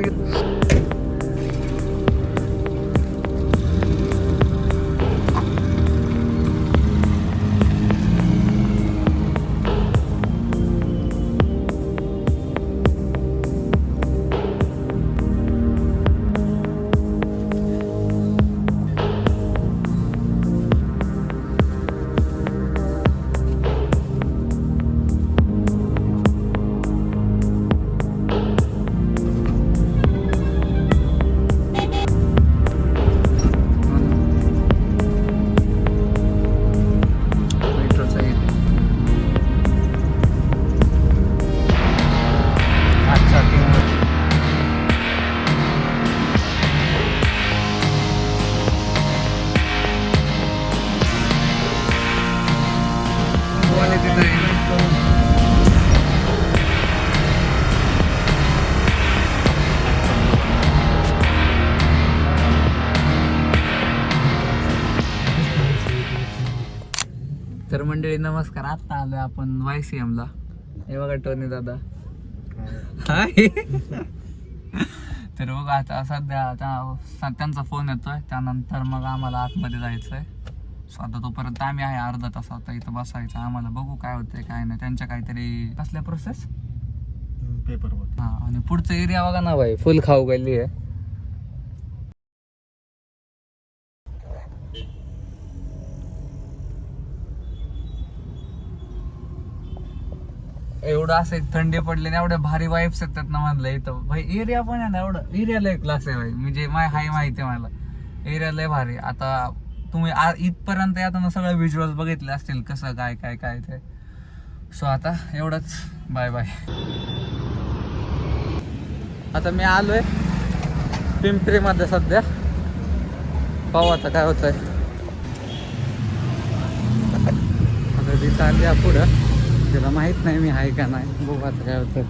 target. मंडळी नमस्कार. आता आलोय आपण YCM ला. हे बघा टोनी दादा. हाय. तर बघा आता सध्या त्या- त्यांचा फोन येतोय. त्यानंतर मग आम्हाला आतमध्ये जायचंय. सो आता तोपर्यंत आम्ही आहे अर्धा तास आता इथं बसायचं. आम्हाला बघू काय होतंय काय नाही. त्यांच्या काहीतरी कसल्या प्रोसेस पेपर हा आणि पुढचं एरिया बघा ना भाई फुल खाऊ गेली आहे. एवढं असं एक थंडी पडली ना एवढ्या भारी वाईब्स येतात ना म्हणलं इथं. भाई एरिया पण आहे ना एवढं. एरियाला एक क्लास आहे भाई. म्हणजे माय हाय माहिती आहे मला. एरियाला भारी. आता तुम्ही आ- इथपर्यंत येताना सगळं व्हिज्युअल बघितले असतील कसं काय काय काय ते. सो आता एवढंच. बाय बाय आता मी आलोय पिंपरीमध्ये सध्या. पाहू आता काय होतंय. आता ती चालली पुढं. तुला माहीत नाही मी आहे का नाही. बघू आता काय होतं.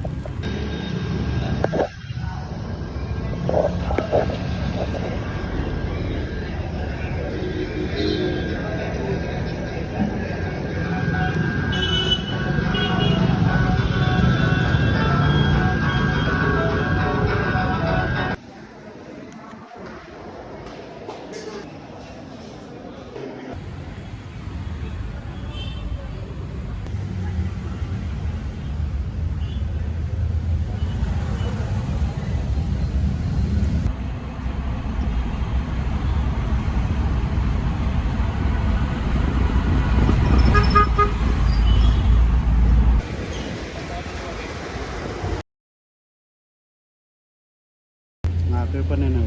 हा पेपर नाही ना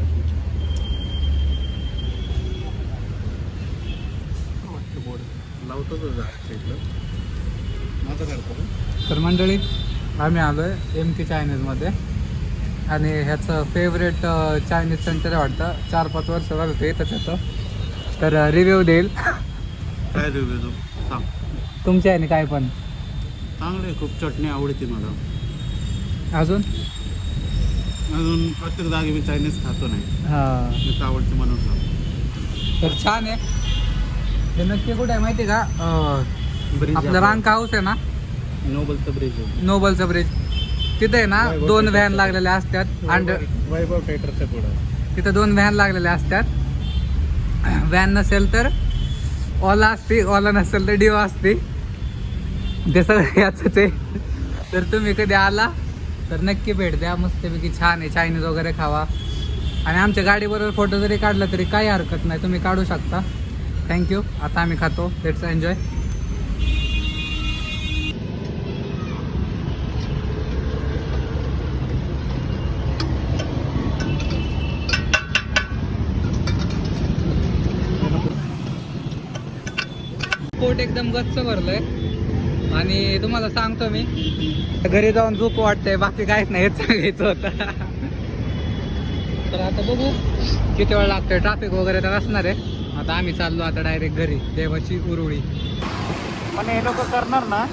माझं करतो तर मंडळी आम्ही आलोय एम टी चायनीजमध्ये आणि ह्याचं फेवरेट चायनीज सेंटर आहे वाटतं. चार पाच वर्ष झालं ते येतच येतं. तर रिव्ह्यू देईल. काय रिव्ह्यू तू सांग. तुमच्या आहे काय पण? चांगले खूप चटणी आवडते मला. अजून? अजून प्रत्येक जागी मी चायनीज खातो नाही. हां. मीच आवडते म्हणून तर छान आहे. हे नक्की कुठे आहे माहिती आहे का? अं, ब्रिज आपलं रांक हाऊस आहे ना? नोबलचं ब्रिज आहे. नोबलचं ब्रिज तिथे आहे ना वैभव दोन. व्हॅन लागलेल्या असतात. अंडर वैभव थिएटरच्या पुढं. तिथं दोन व्हॅन लागलेल्या असतात. व्हॅन नसेल तर ओला असते ओला नसेल तर डिओ असते. ते सगळं याचंच आहे. तर तुम्ही कधी आला? तर नक्की भेट द्या मस्तपैकी छान आहे चायनीज वगैरे खावा. आणि आमच्या गाडीबरोबर फोटो जरी काढला तरी काही हरकत नाही तुम्ही काढू शकता. थँक्यू आता आम्ही खातो. लेट्स एन्जॉय पोट एकदम गच्च भरलंय. आणि तुम्हाला सांगतो मी. घरी जाऊन झोप वाटतंय बाकी काहीच नाही हेच सांगायचं होतं. तर आता बघू किती वेळ लागतोय. ट्रॅफिक वगैरे तर असणार आहे. आता आम्ही चाललो आता डायरेक्ट घरी देवाची उरुळी. पण हे लोक करणार ना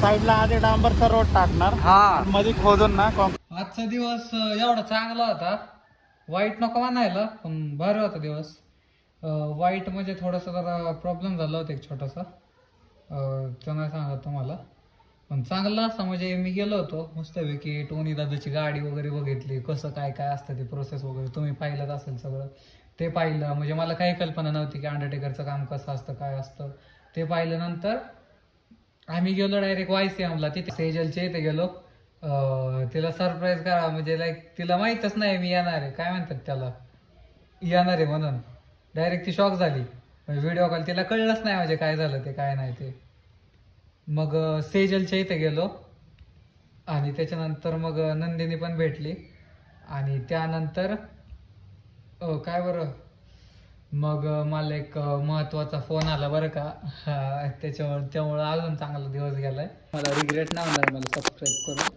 साईडला आधी डांबरचा रोड टाकणार. हा. मध्ये खोदून ना आजचा दिवस एवढा चांगला होता. वाईट नको म्हणायला पण भारी होता दिवस. वाईट म्हणजे थोडासा जरा प्रॉब्लेम झाला होता एक छोटासा. नाही सांगा तुम्हाला पण चांगला असा म्हणजे मी गेलो होतो मस्तपैकी. टोनी दादाची गाडी वगैरे बघितली. कसं काय काय असतं ते प्रोसेस वगैरे. तुम्ही पाहिलंच असेल सगळं. ते पाहिलं. म्हणजे मला काही कल्पना नव्हती की अंडरटेकरचं काम कसं असतं काय असतं. ते पाहिल्यानंतर आम्ही गेलो डायरेक्ट वायसीएमला तिथे सेजलचे इथे गेलो. तिला सरप्राईज करा म्हणजे लाईक तिला माहीतच नाही मी येणार आहे. काय म्हणतात त्याला? येणार आहे म्हणून. डायरेक्ट ती शॉक झाली. म्हणजे व्हिडिओ कॉल तिला कळलंच नाही म्हणजे काय झालं ते काय नाही ते. मग सेजलच्या इथे गेलो. आणि त्याच्यानंतर मग नंदिनी पण भेटली. आणि त्यानंतर काय बरं? मग मला एक महत्त्वाचा महत्त्वाचा फोन आला बरं का? हा, त्यामुळं अजून चांगला दिवस गेलाय. मला रिग्रेट नाही होणार मला सबस्क्राईब करून.